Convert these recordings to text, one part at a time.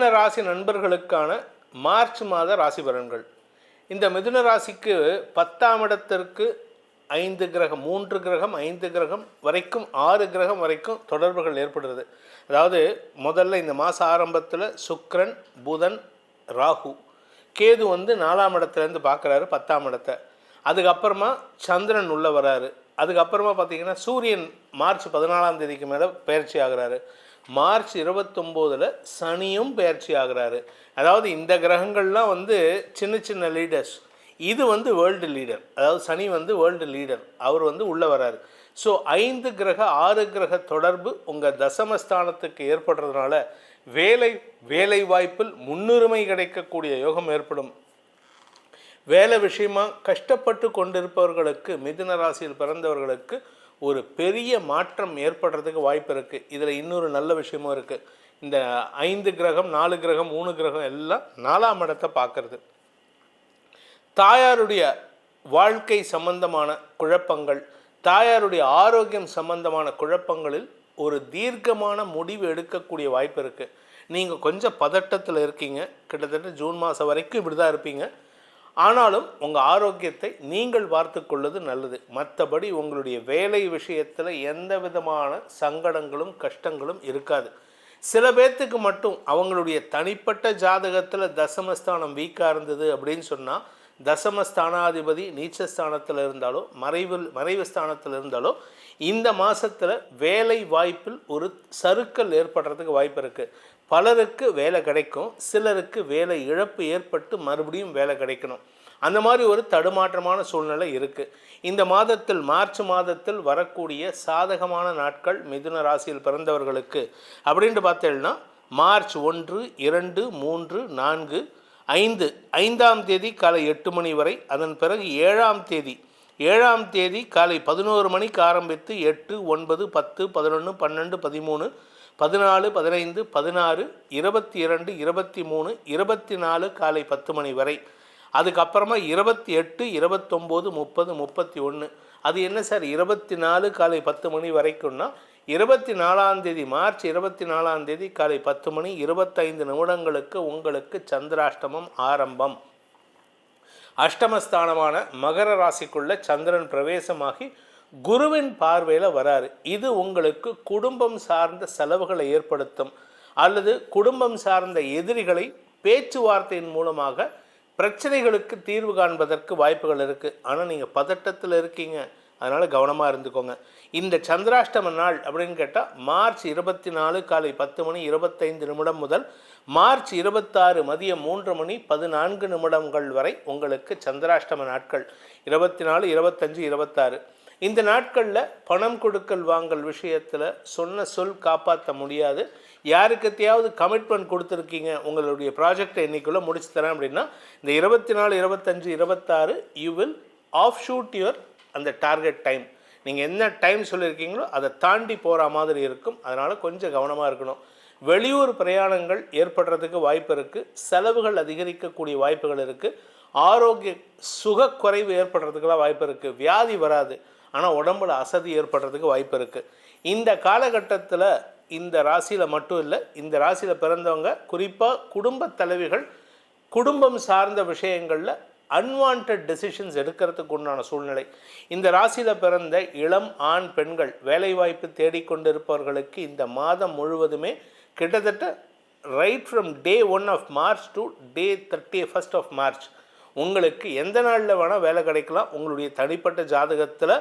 மிதுன ராசி நண்பர்களுக்கான மார்ச் மாத ராசி பலன்கள். இந்த மிதுன ராசிக்கு பத்தாம் இடத்திற்கு ஐந்து கிரகம் மூன்று கிரகம் ஐந்து கிரகம் வரைக்கும் ஆறு கிரகம் வரைக்கும் தொடர்புகள் ஏற்படுறது அதாவது முதல்ல இந்த மாத ஆரம்பத்தில் சுக்ரன் புதன் ராகு. கேது வந்து நாலாம் இடத்துலேருந்து பார்க்குறாரு பத்தாம் இடத்தை. அதுக்கப்புறமா சந்திரன் உள்ளே வராரு. அதுக்கப்புறமா பார்த்தீங்கன்னா சூரியன் மார்ச் பதினாலாம் தேதிக்கு மேலே பயிற்சி ஆகிறாரு. மார்ச் இருபத்தொம்போதில் சனியும் பயிற்சி ஆகுறாரு. அதாவது இந்த கிரகங்கள்லாம் வந்து சின்ன சின்ன லீடர்ஸ் இது வந்து வேர்ல்டு லீடர் அதாவது சனி வந்து வேர்ல்டு லீடர் அவர் வந்து உள்ளே வராரு. ஸோ ஐந்து கிரக ஆறு கிரக தொடர்பு உங்கள் தசமஸ்தானத்துக்கு ஏற்படுறதுனால வேலை வேலை வாய்ப்பில் முன்னுரிமை கிடைக்கக்கூடிய யோகம் ஏற்படும். வேலை விஷயமா கஷ்டப்பட்டு கொண்டிருப்பவர்களுக்கு மிதுன ராசியில் பிறந்தவர்களுக்கு ஒரு பெரிய மாற்றம் ஏற்படுறதுக்கு வாய்ப்பு இருக்குது இதில் இன்னொரு நல்ல விஷயமும் இருக்குது இந்த ஐந்து கிரகம் நாலு கிரகம் மூணு கிரகம் எல்லாம் நாலாம் இடத்தை பார்க்கறது. தாயாருடைய வாழ்க்கை சம்பந்தமான குழப்பங்கள் தாயாருடைய ஆரோக்கியம் சம்பந்தமான குழப்பங்களில் ஒரு தீர்க்கமான முடிவு எடுக்கக்கூடிய வாய்ப்பு இருக்குது நீங்கள் கொஞ்சம் பதட்டத்தில் இருக்கீங்க. கிட்டத்தட்ட ஜூன் மாதம் வரைக்கும் இப்படி தான் இருப்பீங்க. ஆனாலும் உங்கள் ஆரோக்கியத்தை நீங்கள் பார்த்து கொள்வது நல்லது. மற்றபடி உங்களுடைய வேலை விஷயத்தில் எந்த விதமான சங்கடங்களும் கஷ்டங்களும் இருக்காது. சில பேர்த்துக்கு மட்டும் அவங்களுடைய தனிப்பட்ட ஜாதகத்தில் தசமஸ்தானம் வீக்காக இருந்தது அப்படின்னு சொன்னால் தசமஸ்தானாதிபதி நீச்சஸ்தானத்தில் இருந்தாலோ மறைவில் மறைவு ஸ்தானத்தில் இருந்தாலோ இந்த மாதத்தில் வேலை வாய்ப்பில் ஒரு சறுக்கல் ஏற்படுறதுக்கு வாய்ப்பு இருக்குது பலருக்கு வேலை கிடைக்கும் சிலருக்கு வேலை இழப்பு ஏற்பட்டு மறுபடியும் வேலை கிடைக்கணும். அந்த மாதிரி ஒரு தடுமாற்றமான சூழ்நிலை இருக்குது இந்த மாதத்தில் மார்ச் மாதத்தில் வரக்கூடிய சாதகமான நாட்கள் மிதுன ராசியில் பிறந்தவர்களுக்கு. அப்படின்ட்டு பார்த்தேன்னா மார்ச் ஒன்று இரண்டு மூன்று நான்கு ஐந்து ஐந்தாம் தேதி காலை எட்டு மணி வரை அதன் பிறகு ஏழாம் தேதி ஏழாம் தேதி காலை பதினோரு மணிக்கு ஆரம்பித்து எட்டு ஒன்பது பத்து பதினொன்று பன்னெண்டு பதிமூணு பதினாலு பதினைந்து பதினாறு இருபத்தி இரண்டு இருபத்தி மூணு இருபத்தி நாலு காலை பத்து மணி வரை. அதுக்கப்புறமா இருபத்தி எட்டு இருபத்தொம்போது முப்பது முப்பத்தி ஒன்று. அது என்ன சார்? இருபத்தி நாலு காலை பத்து மணி வரைக்கும்னா இருபத்தி நாலாந்தேதி மார்ச் இருபத்தி நாலாந்தேதி காலை பத்து மணி இருபத்தைந்து நிமிடங்களுக்கு உங்களுக்கு சந்திராஷ்டமம் ஆரம்பம். அஷ்டமஸ்தானமான மகர ராசிக்குள்ள சந்திரன் பிரவேசமாகி குருவின் பார்வையில் வராரு. இது உங்களுக்கு குடும்பம் சார்ந்த செலவுகளை ஏற்படுத்தும் அல்லது குடும்பம் சார்ந்த எதிரிகளை பேச்சுவார்த்தையின் மூலமாக பிரச்சனைகளுக்கு தீர்வு காண்பதற்கு வாய்ப்புகள் இருக்குது ஆனால் நீங்கள் பதட்டத்தில் இருக்கீங்க. அதனால் கவனமாக இருந்துக்கோங்க. இந்த சந்திராஷ்டம நாள் அப்படின்னு கேட்டால் மார்ச் இருபத்தி நாலு காலை பத்து மணி இருபத்தைந்து நிமிடம் முதல் மார்ச் இருபத்தாறு மதியம் மூன்று மணி பதினான்கு நிமிடங்கள் வரை உங்களுக்கு சந்திராஷ்டம நாட்கள். இருபத்தி நாலு இருபத்தஞ்சு இருபத்தாறு. இந்த நாட்களில் பணம் கொடுக்கல் வாங்கல் விஷயத்தில் சொன்ன சொல் காப்பாற்ற முடியாது. யாருக்கத்தையாவது கமிட்மெண்ட் கொடுத்துருக்கீங்க உங்களுடைய ப்ராஜெக்டை இன்னைக்குள்ளே முடிச்சு தரேன் அப்படின்னா இந்த இருபத்தி நாலு இருபத்தஞ்சு இருபத்தாறு you will of shoot your அந்த டார்கெட் டைம் நீங்கள் என்ன டைம் சொல்லியிருக்கீங்களோ அதை தாண்டி போகிற மாதிரி இருக்கும். அதனால் கொஞ்சம் கவனமாக இருக்கணும். வெளியூர் பிரயாணங்கள் ஏற்படுறதுக்கு வாய்ப்பு இருக்குது செலவுகள் அதிகரிக்கக்கூடிய வாய்ப்புகள் இருக்குது ஆரோக்கிய சுகக்குறைவு ஏற்படுறதுக்கெல்லாம் வாய்ப்பு இருக்குது வியாதி வராது. ஆனால் உடம்புல அசதி ஏற்படுறதுக்கு வாய்ப்பு இருக்குது இந்த காலகட்டத்தில் இந்த ராசியில் மட்டும் இல்லை இந்த ராசியில் பிறந்தவங்க குறிப்பாக குடும்ப தலைவிகள் குடும்பம் சார்ந்த விஷயங்களில் அன்வான்ட் டெசிஷன்ஸ் எடுக்கிறதுக்கு உண்டான சூழ்நிலை. இந்த ராசியில் பிறந்த இளம் ஆண் பெண்கள் வேலைவாய்ப்பு தேடிக்கொண்டிருப்பவர்களுக்கு இந்த மாதம் முழுவதுமே கிட்டத்தட்ட right from day one of March to day thirty first of March உங்களுக்கு எந்த நாளில் வேணால் வேலை கிடைக்கலாம். உங்களுடைய தனிப்பட்ட ஜாதகத்தில்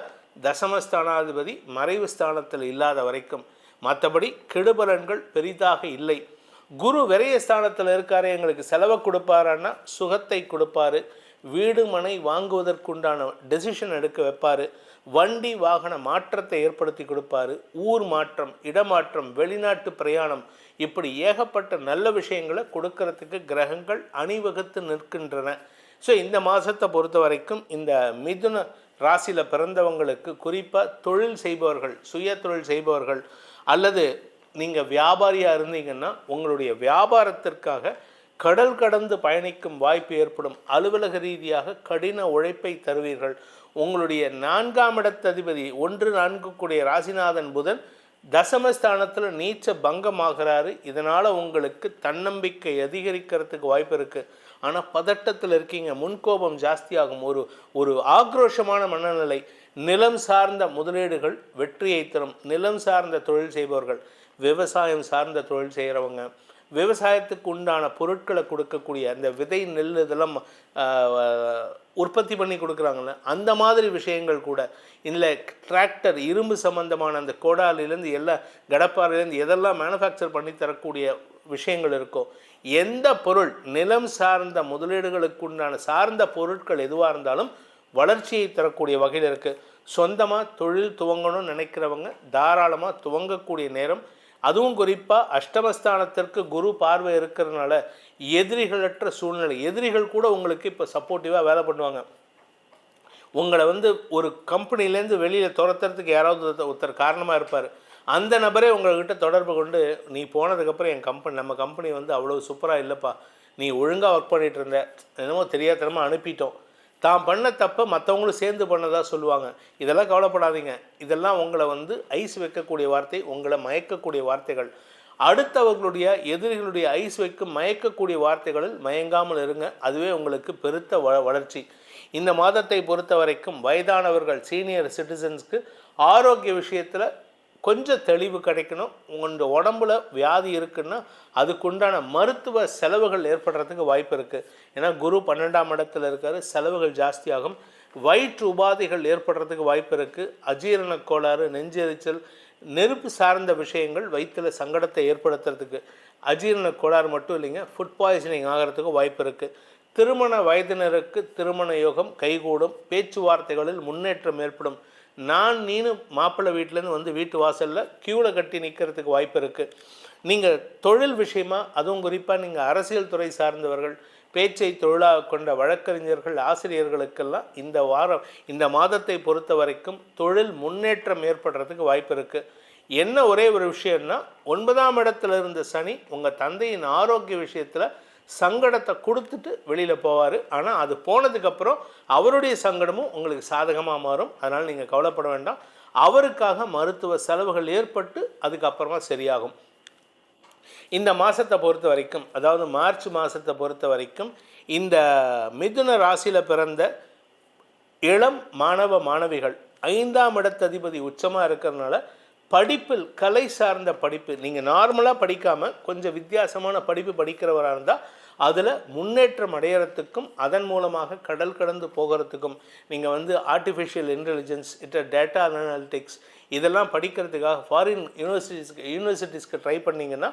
தசமஸ்தானாதிபதி மறைவு ஸ்தானத்தில் இல்லாத வரைக்கும். மற்றபடி கெடுபலன்கள் பெரிதாக இல்லை. குரு விரைய ஸ்தானத்தில் இருக்காரு எங்களுக்கு செலவை கொடுப்பாருன்னா சுகத்தை கொடுப்பாரு. வீடு மனை வாங்குவதற்குண்டான டெசிஷன் எடுக்க வைப்பார். வண்டி வாகன மாற்றத்தை ஏற்படுத்தி கொடுப்பாரு. ஊர் மாற்றம் இடமாற்றம் வெளிநாட்டு பிரயாணம் இப்படி ஏகப்பட்ட நல்ல விஷயங்களை கொடுக்கறதுக்கு கிரகங்கள் அணிவகுத்து நிற்கின்றன. ஸோ இந்த மாதத்தை பொறுத்த வரைக்கும் இந்த மிதுன ராசியில் பிறந்தவங்களுக்கு குறிப்பாக தொழில் செய்பவர்கள் சுய தொழில் செய்பவர்கள் அல்லது நீங்கள் வியாபாரியாக இருந்தீங்கன்னா உங்களுடைய வியாபாரத்திற்காக கடல் கடந்து பயணிக்கும் வாய்ப்பு ஏற்படும். அலுவலக ரீதியாக கடின உழைப்பை தருவீர்கள். உங்களுடைய நான்காம் இடத்ததிபதி ஒன்று நான்கு கூடிய ராசிநாதன் புதன் தசமஸ்தானத்தில் நீச்ச பங்கமாகிறாரு. இதனால் உங்களுக்கு தன்னம்பிக்கை அதிகரிக்கிறதுக்கு வாய்ப்பு இருக்குது ஆனால் பதட்டத்தில் இருக்கீங்க. முன்கோபம் ஜாஸ்தியாகும். ஒரு ஒரு ஆக்ரோஷமான மனநிலை. நிலம் சார்ந்த முதலீடுகள் வெற்றியை தரும். நிலம் சார்ந்த தொழில் செய்பவர்கள் விவசாயம் சார்ந்த தொழில் செய்கிறவங்க விவசாயத்துக்கு உண்டான பொருட்களை கொடுக்கக்கூடிய அந்த விதை நெல் இதெல்லாம் உற்பத்தி பண்ணி கொடுக்குறாங்கல்ல அந்த மாதிரி விஷயங்கள் கூட. இல்லை டிராக்டர் இரும்பு சம்பந்தமான அந்த கோடாலிலேருந்து எல்லா கடப்பாறையிலேருந்து எதெல்லாம் மேனுஃபேக்சர் பண்ணி தரக்கூடிய விஷயங்கள் இருக்கோ எந்த பொருள் நிலம் சார்ந்த முதலீடுகளுக்கு உண்டான சார்ந்த பொருட்கள் எதுவாக இருந்தாலும் வளர்ச்சியை தரக்கூடிய வகையில் இருக்குது சொந்தமாக தொழில் துவங்கணும்னு நினைக்கிறவங்க தாராளமாக துவங்கக்கூடிய நேரம் அதுவும் குறிப்பாக அஷ்டமஸ்தானத்திற்கு குரு பார்வை இருக்கிறதுனால எதிரிகளற்ற சூழ்நிலை. எதிரிகள் கூட உங்களுக்கு இப்போ சப்போர்ட்டிவாக வேலை பண்ணுவாங்க. உங்களை வந்து ஒரு கம்பெனிலேருந்து வெளியில் துரத்துறதுக்கு யாராவது ஒருத்தர் ஒருத்தர் காரணமாக இருப்பார். அந்த நபரே உங்கள்கிட்ட தொடர்பு கொண்டு நீ போனதுக்கப்புறம் என் கம்பெனி நம்ம கம்பெனி வந்து அவ்வளோ சூப்பராக இல்லைப்பா. நீ ஒழுங்காக ஒர்க் பண்ணிகிட்டு இருந்த. என்னமோ தெரியாதனமாக அனுப்பிட்டோம். தான் பண்ண தப்பை மற்றவங்களும் சேர்ந்து பண்ணதாக சொல்லுவாங்க. இதெல்லாம் கவலைப்படாதீங்க. இதெல்லாம் உங்களை வந்து ஐஸ் வைக்கக்கூடிய வார்த்தை உங்களை மயக்கக்கூடிய வார்த்தைகள். அடுத்தவர்களுடைய எதிரிகளுடைய ஐஸ் வைக்கும் மயக்கக்கூடிய வார்த்தைகளில் மயங்காமல் இருங்க. அதுவே உங்களுக்கு பெருத்த வ வளர்ச்சி. இந்த மாதத்தை பொறுத்த வரைக்கும் வயதானவர்கள் சீனியர் சிட்டிசன்ஸ்க்கு ஆரோக்கிய விஷயத்தில் கொஞ்சம் தெளிவு கிடைக்கணும். உங்களோட உடம்புல வியாதி இருக்குன்னா அதுக்குண்டான மருத்துவ செலவுகள் ஏற்படுறதுக்கு வாய்ப்பு இருக்குது ஏன்னா குரு பன்னெண்டாம் இடத்துல இருக்கார் செலவுகள் ஜாஸ்தியாகும். வயிற்று உபாதைகள் ஏற்படுறதுக்கு வாய்ப்பு இருக்குது அஜீரண கோளாறு நெஞ்செரிச்சல் நெருப்பு சார்ந்த விஷயங்கள் வயிற்றில் சங்கடத்தை ஏற்படுத்துறதுக்கு. அஜீரண கோளாறு மட்டும் இல்லைங்க ஃபுட் பாய்சனிங் ஆகிறதுக்கு வாய்ப்பு இருக்குது திருமண வயதினருக்கு திருமண யோகம் கைகூடும். பேச்சுவார்த்தைகளில் முன்னேற்றம் ஏற்படும். நான் நீனு மாப்பிள்ளை வீட்டிலேருந்து வந்து வீட்டு வாசலில் க்யூவில் கட்டி நிற்கிறதுக்கு வாய்ப்பு இருக்குது நீங்கள் தொழில் விஷயமாக அதுவும் குறிப்பாக நீங்கள் அரசியல் துறை சார்ந்தவர்கள் பேச்சை தொழிலாக கொண்ட வழக்கறிஞர்கள் ஆசிரியர்களுக்கெல்லாம் இந்த வாரம் இந்த மாதத்தை பொறுத்த வரைக்கும் தொழில் முன்னேற்றம் ஏற்படுறதுக்கு வாய்ப்பு இருக்குது என்ன ஒரே ஒரு விஷயம்னா ஒன்பதாம் இடத்துல இருந்த சனி உங்கள் தந்தையின் ஆரோக்கிய விஷயத்தில் சங்கடத்தை கொடுத்துட்டு வெளியில் போவார். ஆனால் அது போனதுக்கப்புறம் அவருடைய சங்கடமும் உங்களுக்கு சாதகமாக மாறும். அதனால் நீங்கள் கவலைப்பட வேண்டாம். அவருக்காக மருத்துவ செலவுகள் ஏற்பட்டு அதுக்கப்புறமா சரியாகும். இந்த மாதத்தை பொறுத்த வரைக்கும் அதாவது மார்ச் மாதத்தை பொறுத்த வரைக்கும் இந்த மிதுன ராசியில் பிறந்த இளம் மாணவ மாணவிகள் ஐந்தாம் இடத்ததிபதி உச்சமாக இருக்கிறதுனால படிப்பில் கலை சார்ந்த படிப்பு நீங்கள் நார்மலாக படிக்காமல் கொஞ்சம் வித்தியாசமான படிப்பு படிக்கிறவராக இருந்தால் அதில் முன்னேற்றம் அடையிறதுக்கும் அதன் மூலமாக கடல் கடந்து போகிறதுக்கும் நீங்கள் வந்து ஆர்டிஃபிஷியல் இன்டெலிஜென்ஸ் இட்ட டேட்டா அனாலிட்டிக்ஸ் இதெல்லாம் படிக்கிறதுக்காக ஃபாரின் யூனிவர்சிட்டிஸ்க்கு யூனிவர்சிட்டிஸ்க்கு ட்ரை பண்ணிங்கன்னா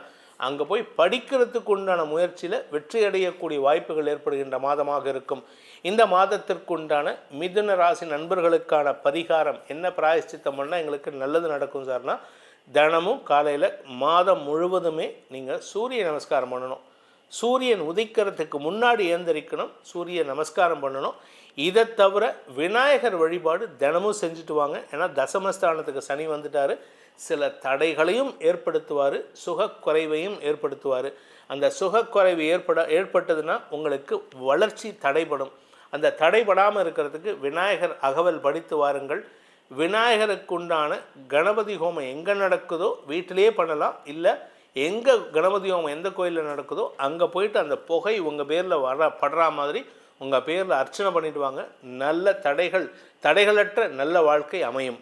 அங்கே போய் படிக்கிறதுக்கு உண்டான முயற்சியில் வெற்றி அடையக்கூடிய வாய்ப்புகள் ஏற்படுகின்ற மாதமாக இருக்கும். இந்த மாதத்திற்கு உண்டான மிதுன ராசி நண்பர்களுக்கான பரிகாரம் என்ன பிராயசித்தம் பண்ணால் எங்களுக்கு நல்லது நடக்கும் சார்னா தினமும் காலையில் மாதம் முழுவதுமே நீங்கள் சூரிய நமஸ்காரம் பண்ணணும். சூரியன் உதிக்கிறதுக்கு முன்னாடி ஏந்திரிக்கணும் சூரிய நமஸ்காரம் பண்ணணும். இதை தவிர விநாயகர் வழிபாடு தினமும் செஞ்சுட்டு வாங்க. ஏன்னா தசமஸ்தானத்துக்கு சனி வந்துட்டார். சில தடைகளையும் ஏற்படுத்துவார் சுகக்குறைவையும் ஏற்படுத்துவார். அந்த சுகக்குறைவு ஏற்பட ஏற்பட்டதுன்னா உங்களுக்கு வளர்ச்சி தடைபடும். அந்த தடைபடாமல் இருக்கிறதுக்கு விநாயகர் அகவல் படித்து வாருங்கள். விநாயகருக்குண்டான கணபதி ஹோமம் எங்கே நடக்குதோ வீட்டிலே பண்ணலாம். இல்லை எங்கே கணபதி ஹோமம் எந்த கோயிலில் நடக்குதோ அங்கே போயிட்டு அந்த புகை உங்கள் பேரில் வர படுற மாதிரி உங்கள் பேரில் அர்ச்சனை பண்ணிட்டு வாங்க. நல்ல தடைகள் தடைகளற்ற நல்ல வாழ்க்கை அமையும்.